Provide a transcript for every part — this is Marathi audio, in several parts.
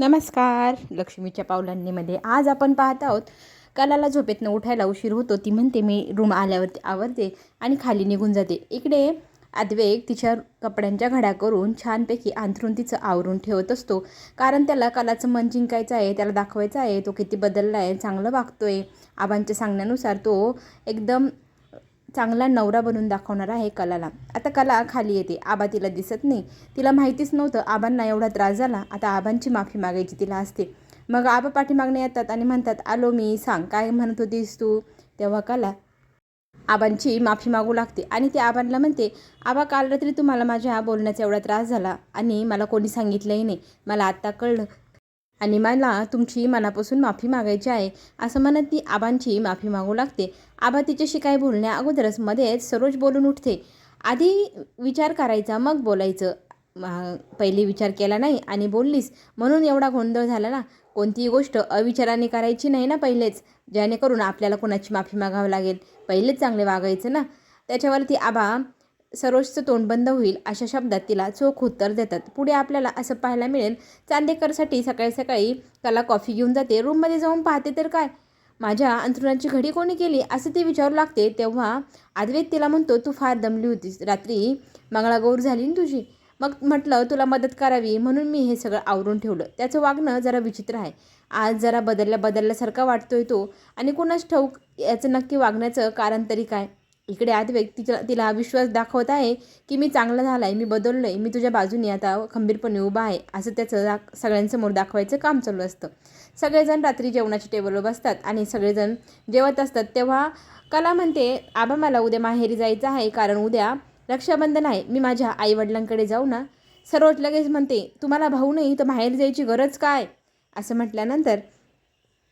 नमस्कार. लक्ष्मीच्या पावलांनीमध्ये आज आपण पाहत आहोत कलाला झोपेतनं उठायला उशीर होतो ती म्हणते मी रूम आल्यावरती आवरते आणि खाली निघून जाते. इकडे अद्वैक तिच्या कपड्यांच्या घड्या करून छानपैकी अंथरून तिचं आवरून ठेवत असतो कारण त्याला कलाचं मन जिंकायचं आहे त्याला दाखवायचं आहे तो किती बदलला आहे चांगलं वागतो आहे आबांच्या सांगण्यानुसार तो एकदम चांगला नवरा बनून दाखवणार आहे कलाला. आता कला खाली येते. आबा तिला दिसत नाही. तिला माहितीच नव्हतं. आबांना एवढा त्रास झाला. आता आबांची माफी मागायची तिला असते. मग आबा पाठीमागणे येतात आणि म्हणतात आलो मी सांग. काय म्हणत होतीस तू? तेव्हा कला आबांची माफी मागू लागते. आणि ते आबांना म्हणते आबा काल रात्री तुम्हाला माझ्या बोलण्याचा एवढा त्रास झाला आणि मला कोणी सांगितलंही नाही. मला आत्ता कळलं. आणि मला तुमची मनापासून माफी मागायची आहे असं म्हणत ती आबांची माफी मागू लागते. आबा तिच्याशी काय बोलण्या अगोदरच मध्येच सरोज बोलून उठते. आधी विचार करायचा मग बोलायचं. पहिले विचार केला नाही आणि बोललीस म्हणून एवढा गोंधळ झाला ना. कोणतीही गोष्ट अविचाराने करायची नाही ना पहिलेच. जेणेकरून आपल्याला कोणाची माफी मागावं लागेल. पहिलेच चांगले वागायचं ना. त्याच्यावरती आबा सरोजचं तोंड बंद होईल अशा शब्दात तिला चोख उत्तर देतात. पुढे आपल्याला असं पाहायला मिळेल चांदेकरसाठी सकाळी सकाळी कला कॉफी घेऊन जाते. रूममध्ये जाऊन पाहते तर काय? माझ्या अंथरुणाची घडी कोणी केली? असं ती विचारू लागते. तेव्हा आदवेत तिला म्हणतो तू फार दमली होतीस. रात्री मंगळागौर झाली ना तुझी? मग म्हटलं तुला मदत करावी. म्हणून मी हे सगळं आवरून ठेवलं. त्याचं वागणं जरा विचित्र आहे. आज जरा बदलल्या बदलल्यासारखा वाटतोय तो. आणि कुणाच ठाऊक याचं नक्की वागण्याचं कारण तरी काय? इकडे अद्वैत तिला तिला विश्वास दाखवत आहे की मी चांगला झाला आहे मी बदललो आहे मी तुझ्या बाजूने आता खंबीरपणे उभा आहे असं त्याचं दाख सगळ्यांसमोर दाखवायचं काम चालू असतं. सगळेजण रात्री जेवणाच्या टेबलवर बसतात आणि सगळेजण जेवत असतात. तेव्हा कला म्हणते आबा मला उद्या माहेरी जायचं आहे कारण उद्या रक्षाबंधन आहे. मी माझ्या आईवडिलांकडे जाऊ ना. सरोज लगेच म्हणते तुम्हाला भाऊ नाही तर माहेर जायची गरज काय? असं म्हटल्यानंतर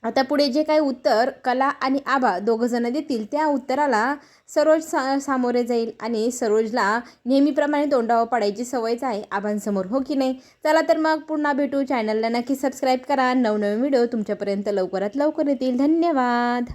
आता पुढे जे काही उत्तर कला आणि आबा दोघंजणं देतील त्या उत्तराला सरोज सा सामोरे जाईल आणि सरोजला नेहमीप्रमाणे तोंडावर पडायची सवयच आहे आबांसमोर हो की नाही? चला तर मग पुन्हा भेटू. चॅनलला नक्की सबस्क्राईब करा. नवनवीन व्हिडिओ तुमच्यापर्यंत लवकरात लवकर येतील. धन्यवाद!